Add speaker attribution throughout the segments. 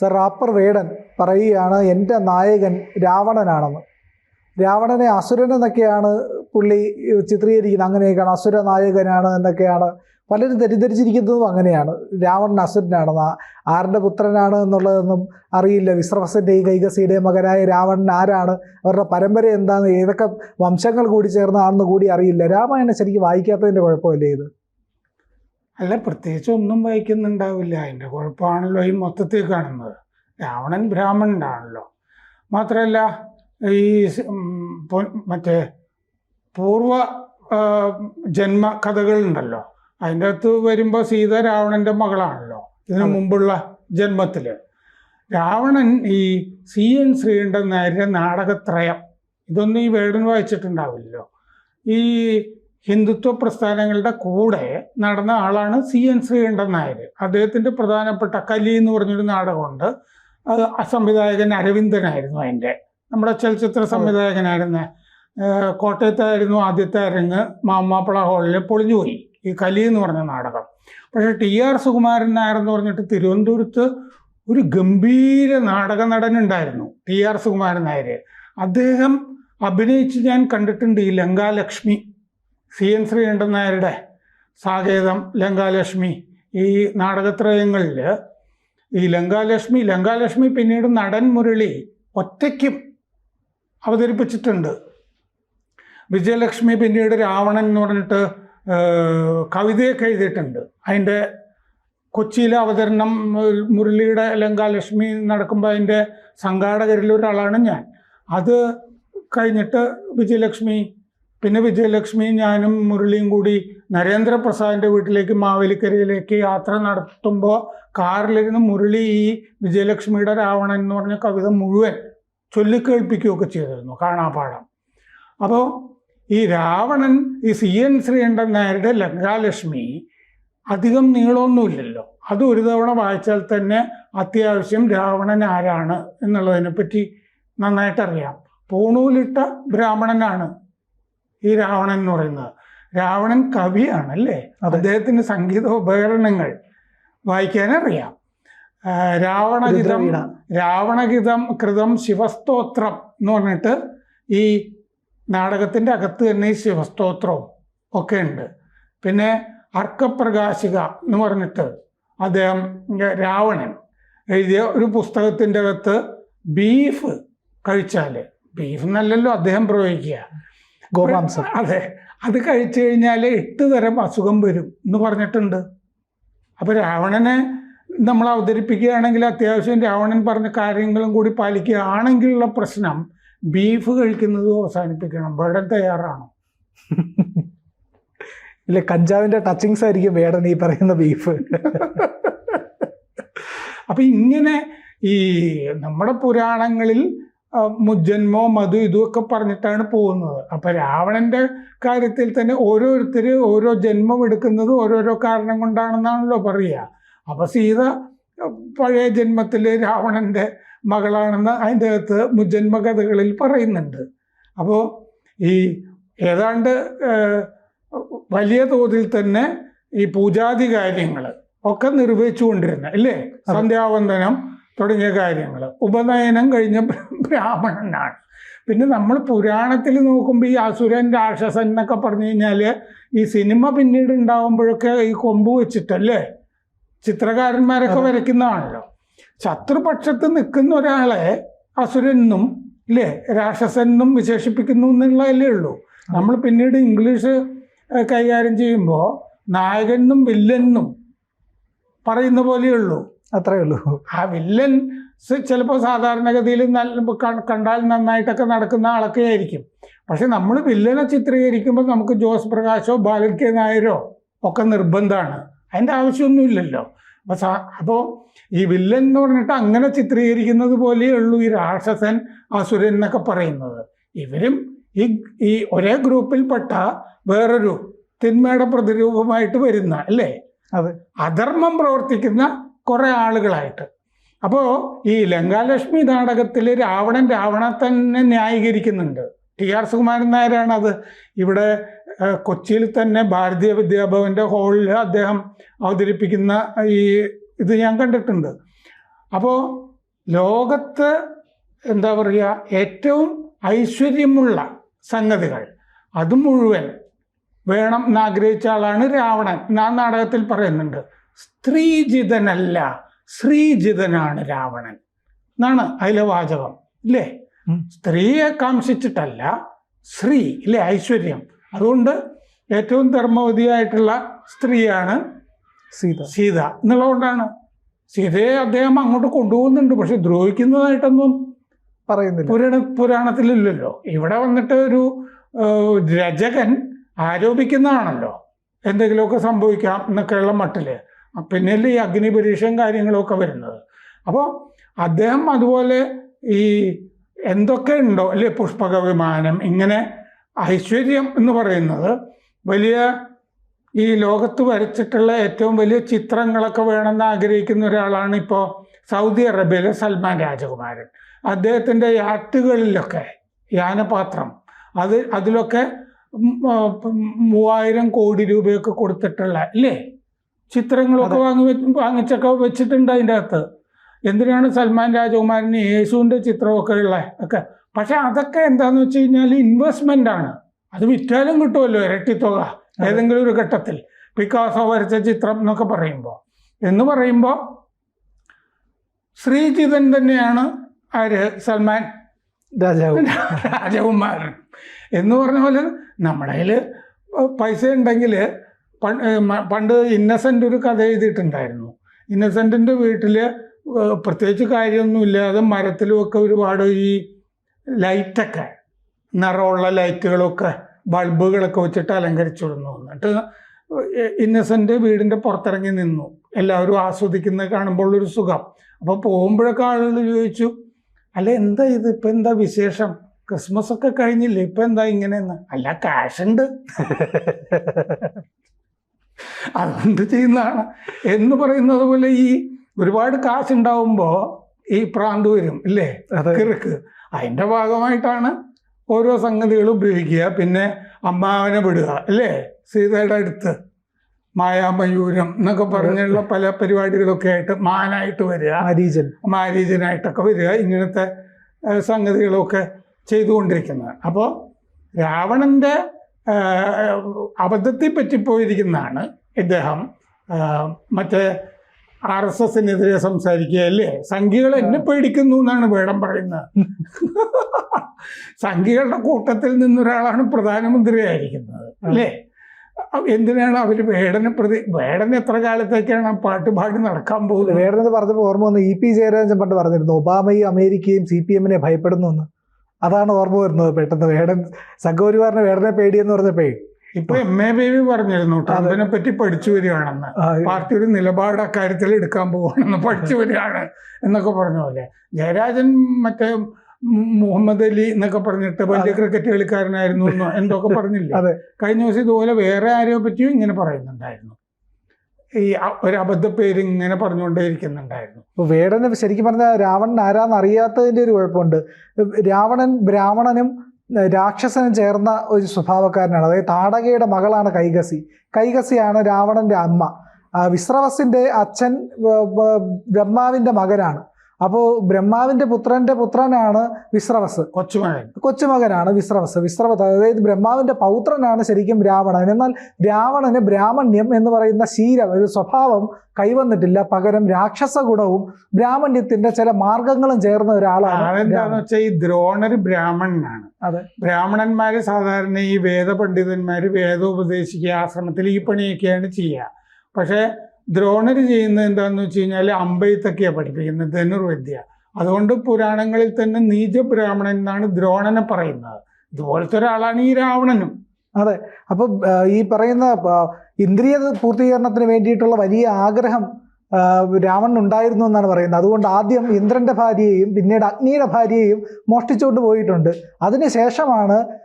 Speaker 1: Sir wrapper വേടൻ പറയുകയാണ് എന്റെ നായകൻ രാവണനാണെന്ന്. രാവണനെ അസുരൻ എന്നൊക്കെയാണ് പുള്ളി ചിത്രീകരിക്കുന്നത്. അങ്ങനെയൊക്കെയാണ് അസുര നായകനാണ് എന്നൊക്കെയാണ് പലരും തെറ്റിദ്ധരിച്ചിരിക്കുന്നതും അങ്ങനെയാണ്. രാവണൻ അസുരനാണെന്ന് ആരുടെ പുത്രനാണ് എന്നുള്ളതൊന്നും അറിയില്ല. വിശ്രവസന്റെയും കൈകസിയുടെയും കൈകസിയുടെ മകനായ രാവണൻ ആരാണ്? അവരുടെ പരമ്പര എന്താണ്? ഏതൊക്കെ വംശങ്ങൾ കൂടി ചേർന്നതാണെന്ന് കൂടി അറിയില്ല. രാമായണം ശരിക്കും വായിക്കാത്തതിന്റെ കുഴപ്പമല്ലേ ഇത്?
Speaker 2: അല്ല പ്രത്യേകിച്ച് ഒന്നും വായിക്കുന്നുണ്ടാവില്ല. അതിന്റെ കുഴപ്പമാണല്ലോ ഈ മൊത്തത്തിൽ കാണുന്നത്. രാവണൻ ബ്രാഹ്മണനാണല്ലോ. മാത്രമല്ല ഈ മറ്റേ പൂർവ ജന്മ കഥകളുണ്ടല്ലോ. അതിന്റെ അകത്ത് വരുമ്പോൾ സീത രാവണന്റെ മകളാണല്ലോ. ഇതിനു. മുമ്പുള്ള ജന്മത്തിൽ രാവണൻ ഈ സി എൻ ശ്രീകണ്ഠൻ നായരുടെ നാടകത്രയം. ഇതൊന്നും ഈ വേടൻ വായിച്ചിട്ടുണ്ടാവില്ലല്ലോ. ഈ ഹിന്ദുത്വ പ്രസ്ഥാനങ്ങളുടെ കൂടെ നടന്ന ആളാണ് സി എൻ ശ്രീകണ്ഠൻ നായർ. അദ്ദേഹത്തിന്റെ പ്രധാനപ്പെട്ട കലി എന്ന് പറഞ്ഞൊരു നാടകമുണ്ട്. അത് സംവിധായകൻ അരവിന്ദനായിരുന്നു അതിന്റെ നമ്മുടെ ചലച്ചിത്ര സംവിധായകനായിരുന്ന കോട്ടയത്തായിരുന്നു ആദ്യത്തെ അരങ്ങ് മാമാപ്പള ഹാളിൽ പൊളിഞ്ഞുപോയി. ഈ കലി എന്ന് പറഞ്ഞ നാടകം. പക്ഷേ ടി ആർ സുകുമാരൻ നായർ എന്ന് പറഞ്ഞിട്ട് തിരുവനന്തപുരത്ത് ഒരു ഗംഭീര നാടക നടനുണ്ടായിരുന്നു ടി ആർ സുകുമാരൻ നായർ അദ്ദേഹം അഭിനയിച്ച് ഞാൻ കണ്ടിട്ടുണ്ട് ഈ ലങ്കാലക്ഷ്മി. സി എൻ ശ്രീകണ്ഠൻ നായരുടെ സാകേതം ലങ്കാലക്ഷ്മി. ഈ നാടകത്രയങ്ങളിൽ ഈ ലങ്കാലക്ഷ്മി ലങ്കാലക്ഷ്മി പിന്നീട് നടൻ മുരളി ഒറ്റയ്ക്കും അവതരിപ്പിച്ചിട്ടുണ്ട്. വിജയലക്ഷ്മി പിന്നീട് രാവണൻ എന്ന് പറഞ്ഞിട്ട് കവിതയൊക്കെ എഴുതിയിട്ടുണ്ട്. അതിന്റെ കൊച്ചിയിലെ അവതരണം മുരളിയുടെ ലങ്കാലക്ഷ്മി നടക്കുമ്പോൾ അതിന്റെ സംഘാടകരിൽ ഒരാളാണ് ഞാൻ. അത് കഴിഞ്ഞിട്ട് വിജയലക്ഷ്മി പിന്നെ വിജയലക്ഷ്മി ഞാനും മുരളിയും കൂടി നരേന്ദ്രപ്രസാദിന്റെ വീട്ടിലേക്ക് മാവേലിക്കരയിലേക്ക് യാത്ര നടത്തുമ്പോൾ കാറിലിരുന്ന് മുരളി ഈ വിജയലക്ഷ്മിയുടെ രാവണൻ എന്ന് പറഞ്ഞ കവിത മുഴുവൻ ചൊല്ലിക്കേൾപ്പിക്കുകയൊക്കെ ചെയ്തിരുന്നു കാണാപാഠം. അപ്പോൾ ഈ രാവണൻ ഈ സി എൻ ശ്രീകണ്ഠൻ നായരുടെ ലങ്കാലക്ഷ്മി അധികം നീളമൊന്നുമില്ലല്ലോ. അത് ഒരു തവണ വായിച്ചാൽ തന്നെ അത്യാവശ്യം രാവണൻ ആരാണ് എന്നുള്ളതിനെപ്പറ്റി നന്നായിട്ടറിയാം. പൂണൂലിട്ട ബ്രാഹ്മണനാണ് ഈ രാവണൻ എന്ന് പറയുന്നത്. രാവണൻ കവിയാണ് അല്ലേ. അദ്ദേഹത്തിന് സംഗീത ഉപകരണങ്ങൾ വായിക്കാനറിയാം. രാവണഗീതം രാവണഗീതം കൃതം ശിവസ്തോത്രം എന്ന് പറഞ്ഞിട്ട് ഈ നാടകത്തിന്റെ അകത്ത് തന്നെ ഈ ശിവസ്തോത്രവും ഒക്കെ ഉണ്ട്. പിന്നെ അർക്കപ്രകാശിക എന്ന് പറഞ്ഞിട്ട് അദ്ദേഹം രാവണൻ എഴുതിയ ഒരു പുസ്തകത്തിന്റെ അകത്ത് ബീഫ് കഴിച്ചാൽ ബീഫ് എന്നല്ലല്ലോ അദ്ദേഹം പ്രയോഗിക്കുക.
Speaker 1: ഗോമാംസം.
Speaker 2: അതെ. അത് കഴിച്ചു കഴിഞ്ഞാൽ എട്ട് തരം അസുഖം വരും എന്ന് പറഞ്ഞിട്ടുണ്ട്. അപ്പോൾ രാവണനെ നമ്മൾ അവതരിപ്പിക്കുകയാണെങ്കിൽ അത്യാവശ്യം രാവണൻ പറഞ്ഞ കാര്യങ്ങളും കൂടി പാലിക്കുകയാണെങ്കിലുള്ള പ്രശ്നം ബീഫ് കഴിക്കുന്നത് അവസാനിപ്പിക്കണം. വേടൻ തയ്യാറാണോ.
Speaker 1: ഇല്ല കഞ്ചാവിന്റെ ടച്ചിങ്സ് ആയിരിക്കും വേടൻ ഈ പറയുന്ന ബീഫ്.
Speaker 2: അപ്പം ഇങ്ങനെ ഈ നമ്മുടെ പുരാണങ്ങളിൽ മുജ്ജന്മോ മധു ഇതുമൊക്കെ പറഞ്ഞിട്ടാണ് പോകുന്നത്. അപ്പൊ രാവണന്റെ കാര്യത്തിൽ തന്നെ ഓരോരുത്തർ ഓരോ ജന്മം എടുക്കുന്നത് ഓരോരോ കാരണം കൊണ്ടാണെന്നാണല്ലോ പറയുക. അപ്പൊ സീത പഴയ ജന്മത്തിൽ രാവണന്റെ മകളാണെന്ന് അതിന്റെ അകത്ത് മുജ്ജന്മ കഥകളിൽ പറയുന്നുണ്ട്. അപ്പോൾ ഈ ഏതാണ്ട് വലിയ തോതിൽ തന്നെ ഈ പൂജാതി കാര്യങ്ങൾ ഒക്കെ നിർവഹിച്ചു കൊണ്ടിരുന്നത് അല്ലേ സന്ധ്യാവന്ദനം തുടങ്ങിയ കാര്യങ്ങൾ. ഉപനയനം കഴിഞ്ഞ ബ്രാഹ്മണനാണ്. പിന്നെ നമ്മൾ പുരാണത്തിൽ നോക്കുമ്പോൾ ഈ അസുരൻ രാക്ഷസൻ എന്നൊക്കെ പറഞ്ഞു കഴിഞ്ഞാൽ ഈ സിനിമ പിന്നീട് ഉണ്ടാകുമ്പോഴൊക്കെ ഈ കൊമ്പ് വെച്ചിട്ടല്ലേ? ചിത്രകാരന്മാരൊക്കെ. വരയ്ക്കുന്നതാണല്ലോ. ശത്രുപക്ഷത്ത് നിൽക്കുന്ന ഒരാളെ അസുരനെന്നും ഇല്ലേ രാക്ഷസനെന്നും വിശേഷിപ്പിക്കുന്നു എന്നുള്ളതല്ലേ ഉള്ളൂ. നമ്മൾ പിന്നീട് ഇംഗ്ലീഷ് കൈകാര്യം ചെയ്യുമ്പോൾ നായകനും വില്ലനും പറയുന്ന പോലെയുള്ളൂ
Speaker 1: അത്രേ ഉള്ളൂ.
Speaker 2: ആ വില്ലൻ ചിലപ്പോൾ സാധാരണഗതിയിൽ നല്ല കണ്ടാൽ നന്നായിട്ടൊക്കെ നടക്കുന്ന ആളൊക്കെ ആയിരിക്കും. പക്ഷെ നമ്മൾ വില്ലനെ ചിത്രീകരിക്കുമ്പോൾ നമുക്ക് ജോസ് പ്രകാശോ ബാലൻ കെ നായരോ ഒക്കെ നിർബന്ധമാണ്. അതിന്റെ ആവശ്യമൊന്നുമില്ലല്ലോ അപ്പോൾ സാ അപ്പോൾ ഈ വില്ലൻ എന്ന് പറഞ്ഞിട്ട് അങ്ങനെ ചിത്രീകരിക്കുന്നത് പോലെയേ ഉള്ളൂ ഈ രാക്ഷസൻ അസുരൻ എന്നൊക്കെ പറയുന്നത്. ഇവരും ഈ ഈ ഒരേ ഗ്രൂപ്പിൽപ്പെട്ട വേറൊരു തിന്മയുടെ പ്രതിരൂപമായിട്ട് വരുന്ന അല്ലേ?
Speaker 1: അത്.
Speaker 2: അധർമ്മം പ്രവർത്തിക്കുന്ന കുറേ ആളുകളായിട്ട്. അപ്പോൾ ഈ ലങ്കാലക്ഷ്മി നാടകത്തിൽ രാവണൻ രാവണ തന്നെ ന്യായീകരിക്കുന്നുണ്ട്. ടി ആർ സുകുമാരൻ നായരാണ് അത് ഇവിടെ കൊച്ചിയിൽ തന്നെ ഭാരതീയ വിദ്യാഭവന്റെ ഹാളിൽ അദ്ദേഹം അവതരിപ്പിക്കുന്ന ഈ ഇത് ഞാൻ കണ്ടിട്ടുണ്ട്. അപ്പോൾ ലോകത്ത് എന്താ പറയുക ഏറ്റവും ഐശ്വര്യമുള്ള സംഗതികൾ അത് മുഴുവൻ വേണം എന്നാഗ്രഹിച്ച ആളാണ് രാവണൻ. ആ നാടകത്തിൽ പറയുന്നുണ്ട്. സ്ത്രീജിതനല്ല ശ്രീജിതനാണ് രാവണൻ. എന്നാണ് അതിലെ വാചകം ഇല്ലേ? സ്ത്രീയെ കാംക്ഷിച്ചിട്ടല്ല ശ്രീ ഇല്ലേ? ഐശ്വര്യം. അതുകൊണ്ട് ഏറ്റവും ധർമ്മവതിയായിട്ടുള്ള സ്ത്രീയാണ്
Speaker 1: സീത.
Speaker 2: സീത. എന്നുള്ളതുകൊണ്ടാണ് സീതയെ അദ്ദേഹം അങ്ങോട്ട് കൊണ്ടുപോകുന്നുണ്ട് പക്ഷെ ദ്രോഹിക്കുന്നതായിട്ടൊന്നും
Speaker 1: പറയുന്നില്ല.
Speaker 2: പുരാണ പുരാണത്തിലില്ലല്ലോ. ഇവിടെ വന്നിട്ട് ഒരു രചകൻ ആരോപിക്കുന്നതാണല്ലോ. എന്തെങ്കിലുമൊക്കെ സംഭവിക്കാം എന്നൊക്കെയുള്ള മട്ടിൽ. പിന്നല്ലേ ഈ അഗ്നി പരീക്ഷയും കാര്യങ്ങളൊക്കെ വരുന്നത്. അപ്പോൾ അദ്ദേഹം അതുപോലെ ഈ എന്തൊക്കെ ഉണ്ടോ അല്ലെ പുഷ്പക വിമാനം ഇങ്ങനെ ഐശ്വര്യം എന്ന് പറയുന്നത് വലിയ ഈ ലോകത്ത് വരച്ചിട്ടുള്ള ഏറ്റവും വലിയ ചിത്രങ്ങളൊക്കെ വേണമെന്ന് ആഗ്രഹിക്കുന്ന ഒരാളാണ് ഇപ്പോൾ സൗദി അറേബ്യയിലെ സൽമാൻ രാജകുമാരൻ. അദ്ദേഹത്തിന്റെ യാറ്റുകളിലൊക്കെ യാനപാത്രം അത് അതിലൊക്കെ മൂവായിരം കോടി രൂപയൊക്കെ കൊടുത്തിട്ടുള്ള അല്ലേ? ചിത്രങ്ങളൊക്കെ വാങ്ങി വാങ്ങിച്ചൊക്കെ വെച്ചിട്ടുണ്ട് അതിന്റെ അകത്ത്. എന്തിനാണ് സൽമാൻ രാജകുമാരന് യേശുവിന്റെ ചിത്രമൊക്കെ ഉള്ളത് ഒക്കെ. പക്ഷെ അതൊക്കെ എന്താന്ന് വെച്ച് കഴിഞ്ഞാൽ ഇൻവെസ്റ്റ്മെന്റ് ആണ്. അത് വിറ്റാലും കിട്ടുമല്ലോ ഇരട്ടിത്തുക ഏതെങ്കിലും ഒരു ഘട്ടത്തിൽ. പിക്കാസോ വരച്ച ചിത്രം എന്നൊക്കെ പറയുമ്പോൾ. എന്ന് പറയുമ്പോൾ ശ്രീജിതൻ തന്നെയാണ് ആര്? സൽമാൻ?
Speaker 1: രാജാവ്.
Speaker 2: രാജകുമാരൻ. എന്ന് പറഞ്ഞ പോലെ നമ്മുടെ കയ്യിൽ പൈസ ഉണ്ടെങ്കിൽ പണ്ട് ഇന്നസെന്റ് ഒരു കഥ എഴുതിയിട്ടുണ്ടായിരുന്നു. ഇന്നസെന്റിന്റെ വീട്ടിൽ പ്രത്യേകിച്ച് കാര്യമൊന്നുമില്ലാതെ മരത്തിലുമൊക്കെ ഒരുപാട് ഈ ലൈറ്റൊക്കെ നിറമുള്ള ലൈറ്റുകളൊക്കെ ബൾബുകളൊക്കെ വെച്ചിട്ട് അലങ്കരിച്ചിരുന്നു എന്നിട്ട് ഇന്നസെന്റ് വീടിന്റെ പുറത്തിറങ്ങി നിന്നു. എല്ലാവരും ആസ്വദിക്കുന്നത് കാണുമ്പോൾ ഒരു സുഖം. അപ്പോൾ പോകുമ്പോഴൊക്കെ ആളുകൾ ചോദിച്ചു അല്ല എന്താ ഇത്? ഇപ്പം എന്താ വിശേഷം? ക്രിസ്മസ് ഒക്കെ കഴിഞ്ഞില്ലേ? ഇപ്പം എന്താ ഇങ്ങനെയെന്ന്? അല്ല കാഷുണ്ട് അതുകൊണ്ട് ചെയ്യുന്നതാണ്. എന്ന് പറയുന്നത് പോലെ ഈ ഒരുപാട് കാശുണ്ടാവുമ്പോൾ ഈ പ്രാന്ത് വരും ഇല്ലേ? കിറുക്ക്. അതിന്റെ ഭാഗമായിട്ടാണ് ഓരോ സംഗതികളും ഉപയോഗിക്കുക. പിന്നെ അമ്മാവനെ വിടുക അല്ലേ സീതയുടെ അടുത്ത് മായാമയൂരം എന്നൊക്കെ പറഞ്ഞുള്ള പല പരിപാടികളൊക്കെ ആയിട്ട് മാനായിട്ട് വരിക.
Speaker 1: മാരീജൻ.
Speaker 2: മാരീജനായിട്ടൊക്കെ വരിക. ഇങ്ങനത്തെ സംഗതികളൊക്കെ ചെയ്തുകൊണ്ടിരിക്കുന്നത്. അപ്പോൾ രാവണന്റെ അബദ്ധത്തിൽ പറ്റിപ്പോയിരിക്കുന്നതാണ് ഇദ്ദേഹം. മറ്റേ ആർ എസ് എസിനെതിരെ സംസാരിക്കുക അല്ലേ? സംഘികൾ എന്നെ പേടിക്കുന്നു എന്നാണ് വേടം പറയുന്നത്. സംഘികളുടെ കൂട്ടത്തിൽ നിന്നൊരാളാണ് പ്രധാനമന്ത്രിയായിരിക്കുന്നത് അല്ലേ? എന്തിനാണ് അവർ വേടനെ പ്രതി വേടൻ എത്ര കാലത്തേക്കാണ് ആ പാട്ട് പാടി നടക്കാൻ പോകുന്നത്?
Speaker 1: വേടനെന്ന് പറഞ്ഞപ്പോൾ ഓർമ്മ വന്നു ഇ പി ജയരാജൻ പണ്ട് പറഞ്ഞിരുന്നു ഒബാമയും അമേരിക്കയും സി പി എമ്മിനെ ഭയപ്പെടുന്നു എന്ന്. അതാണ് ഓർമ്മ വരുന്നത് പെട്ടെന്ന്. വേടൻ സംഘപരിവാറിന് വേടനെ പേടിയെന്ന് പറഞ്ഞപ്പോ
Speaker 2: ഇപ്പൊ എം എ ബേബി പറഞ്ഞിരുന്നു ട്രംപിനെ പറ്റി പഠിച്ചു വരികയാണെന്ന്. പാർട്ടി ഒരു നിലപാട് അക്കാര്യത്തിൽ എടുക്കാൻ പോകണമെന്ന് പഠിച്ചു വരികയാണ് എന്നൊക്കെ പറഞ്ഞ പോലെ. ജയരാജൻ മറ്റേ മുഹമ്മദ് അലി എന്നൊക്കെ പറഞ്ഞിട്ട് വലിയ ക്രിക്കറ്റ് കളിക്കാരനായിരുന്നു എന്നോ എന്തൊക്കെ പറഞ്ഞില്ല?
Speaker 1: അതെ.
Speaker 2: കഴിഞ്ഞ ദിവസം ഇതുപോലെ വേറെ ആരെയോ പറ്റിയും ഇങ്ങനെ പറയുന്നുണ്ടായിരുന്നു. ഈ ഒരു അബദ്ധ പേര് ഇങ്ങനെ പറഞ്ഞുകൊണ്ടേയിരിക്കുന്നുണ്ടായിരുന്നു.
Speaker 1: അപ്പോൾ വേടന് ശരിക്കും പറഞ്ഞാൽ രാവണൻ ആരാന്ന് അറിയാത്തതിന്റെ ഒരു കുഴപ്പമുണ്ട്. രാവണൻ ബ്രാഹ്മണനും രാക്ഷസനും ചേർന്ന ഒരു സ്വഭാവക്കാരനാണ്. അതായത് താടകയുടെ മകളാണ് കൈകസി. കൈകസിയാണ് രാവണന്റെ അമ്മ. വിശ്രവസിന്റെ അച്ഛൻ ബ്രഹ്മാവിന്റെ മകനാണ്. അപ്പോൾ ബ്രഹ്മാവിന്റെ പുത്രന്റെ പുത്രനാണ് വിശ്രവസ്.
Speaker 2: കൊച്ചുമകൻ.
Speaker 1: കൊച്ചുമകനാണ് വിശ്രവസ്. വിശ്രവസ് അതായത് ബ്രഹ്മാവിന്റെ പൗത്രനാണ് ശരിക്കും രാവണൻ. എന്നാൽ രാവണന് ബ്രാഹ്മണ്യം എന്ന് പറയുന്ന ശീലം ഒരു സ്വഭാവം കൈവന്നിട്ടില്ല. പകരം രാക്ഷസ ഗുണവും ബ്രാഹ്മണ്യത്തിന്റെ ചില മാർഗങ്ങളും ചേർന്ന ഒരാളാണ്.
Speaker 2: വെച്ചാൽ ഈ ദ്രോണർ ബ്രാഹ്മണനാണ്.
Speaker 1: അതെ.
Speaker 2: ബ്രാഹ്മണന്മാര് സാധാരണ ഈ വേദപണ്ഡിതന്മാര് വേദോപദേശിക്കുക ആശ്രമത്തിൽ ഈ പണിയൊക്കെയാണ് ചെയ്യുക. പക്ഷേ ദ്രോണര് ചെയ്യുന്നത് എന്താണെന്ന് വെച്ച് കഴിഞ്ഞാൽ അമ്പെയ്ത്തൊക്കെയാണ് പഠിപ്പിക്കുന്നത് ധനുർവിദ്യ അതുകൊണ്ട് പുരാണങ്ങളിൽ തന്നെ നീച ബ്രാഹ്മണൻ എന്നാണ് ദ്രോണനെ പറയുന്നത്. ഇതുപോലത്തെ ഒരാളാണ് ഈ രാവണനും.
Speaker 1: അപ്പൊ അപ്പോൾ ഈ പറയുന്ന ഇന്ദ്രിയ പൂർത്തീകരണത്തിന് വേണ്ടിയിട്ടുള്ള വലിയ ആഗ്രഹം രാവണൻ ഉണ്ടായിരുന്നു എന്നാണ് പറയുന്നത്. അതുകൊണ്ട് ആദ്യം ഇന്ദ്രന്റെ ഭാര്യയെയും പിന്നീട് അഗ്നിയുടെ ഭാര്യയെയും മോഷ്ടിച്ചുകൊണ്ട് പോയിട്ടുണ്ട്. അതിനുശേഷമാണ്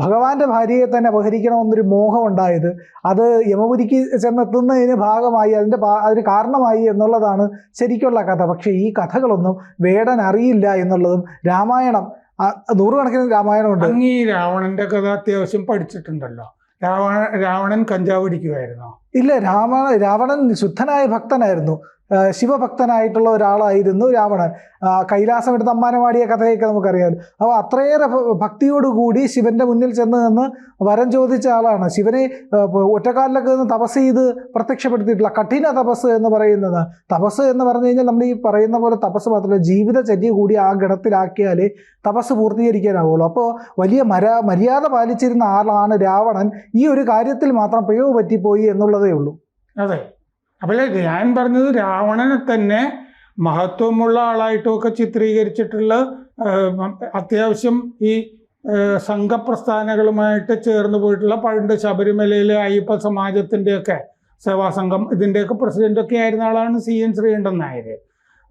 Speaker 1: ഭഗവാന്റെ ഭാര്യയെ തന്നെ അപഹരിക്കണമെന്നൊരു മോഹം ഉണ്ടായത്. അത് യമപുരിക്ക് ചെന്നെത്തുന്നതിന് ഭാഗമായി അതിന്റെ അതിന് കാരണമായി എന്നുള്ളതാണ് ശരിക്കുള്ള കഥ. പക്ഷേ ഈ കഥകളൊന്നും വേടൻ അറിയില്ല എന്നുള്ളതും രാമായണം നൂറുകണക്കിന് രാമായണമുണ്ട്
Speaker 2: അങ്ങ് ഈ രാവണന്റെ കഥ അത്യാവശ്യം പഠിച്ചിട്ടുണ്ടല്ലോ. രാവണ രാവണൻ കഞ്ചാവ് അടിക്കുമായിരുന്നോ
Speaker 1: ഇല്ല രാവണ രാവണൻ ശുദ്ധനായ ഭക്തനായിരുന്നു. ശിവഭക്തനായിട്ടുള്ള ഒരാളായിരുന്നു രാവണൻ. കൈലാസം എടുത്ത് അമ്മാനവാടിയ കഥയൊക്കെ നമുക്കറിയാമല്ലോ അപ്പോൾ അത്രയേറെ ഭക്തിയോടുകൂടി ശിവന്റെ മുന്നിൽ ചെന്ന് നിന്ന് വരം ചോദിച്ച ആളാണ്. ശിവനെ ഒറ്റക്കാലിലൊക്കെ നിന്ന് തപസ് ചെയ്ത് പ്രത്യക്ഷപ്പെടുത്തിയിട്ടുള്ള കഠിന തപസ് എന്ന് പറയുന്നത്. തപസ് എന്ന് പറഞ്ഞു കഴിഞ്ഞാൽ നമ്മൾ ഈ പറയുന്ന പോലെ തപസ് മാത്രമല്ല ജീവിതചര്യ കൂടി ആ ഗണത്തിലാക്കിയാലേ തപസ് പൂർത്തീകരിക്കാനാവുള്ളൂ. അപ്പോൾ വലിയ മര മര്യാദ പാലിച്ചിരുന്ന ആളാണ് രാവണൻ. ഈ ഒരു കാര്യത്തിൽ മാത്രം പിഴവ് പറ്റിപ്പോയി എന്നുള്ളതേ ഉള്ളൂ.
Speaker 2: അതെ. അപ്പോൾ ഞാൻ പറഞ്ഞത് രാവണനെ തന്നെ മഹത്വമുള്ള ആളായിട്ടൊക്കെ ചിത്രീകരിച്ചിട്ടുള്ള അത്യാവശ്യം ഈ സംഘപ്രസ്ഥാനങ്ങളുമായിട്ട് ചേർന്ന് പോയിട്ടുള്ള പണ്ട് ശബരിമലയിലെ അയ്യപ്പ സമാജത്തിന്റെയൊക്കെ സേവാസംഘം ഇതിന്റെയൊക്കെ പ്രസിഡന്റൊക്കെ ആയിരുന്ന ആളാണ് സി എൻ ശ്രീകണ്ഠൻ നായർ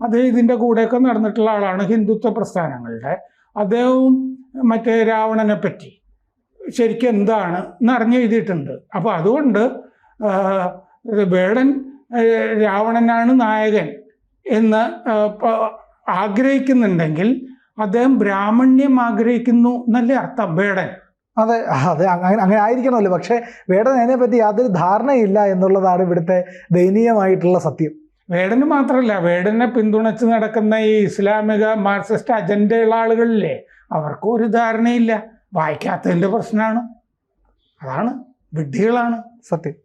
Speaker 2: അത് ഇതിന്റെ കൂടെയൊക്കെ നടന്നിട്ടുള്ള ആളാണ് ഹിന്ദുത്വ പ്രസ്ഥാനങ്ങളുടെ. അദ്ദേഹവും മറ്റേ രാവണനെ പറ്റി ശരിക്കും എന്താണ് എന്ന് അറിഞ്ഞെഴുതിയിട്ടുണ്ട് അപ്പോൾ അതുകൊണ്ട് വേടൻ രാവണനാണ് നായകൻ എന്ന് ആഗ്രഹിക്കുന്നുണ്ടെങ്കിൽ അദ്ദേഹം ബ്രാഹ്മണ്യം ആഗ്രഹിക്കുന്നു എന്നല്ലേ അർത്ഥം വേടൻ?
Speaker 1: അതെ അതെ അങ്ങനെ അങ്ങനെ ആയിരിക്കണമല്ലോ. പക്ഷേ വേടൻ അതിനെ പറ്റി യാതൊരു ധാരണയില്ല എന്നുള്ളതാണ് ഇവിടുത്തെ ദയനീയമായിട്ടുള്ള സത്യം.
Speaker 2: വേടന് മാത്രമല്ല വേടനെ പിന്തുണച്ച് നടക്കുന്ന ഈ ഇസ്ലാമിക മാർക്സിസ്റ്റ് അജണ്ടയുള്ള ആളുകളില്ലേ അവർക്കും ഒരു ധാരണയില്ല. വായിക്കാത്തതിന്റെ പ്രശ്നമാണ്. അതാണ് വിഡ്ഢികളാണ്.
Speaker 1: സത്യം.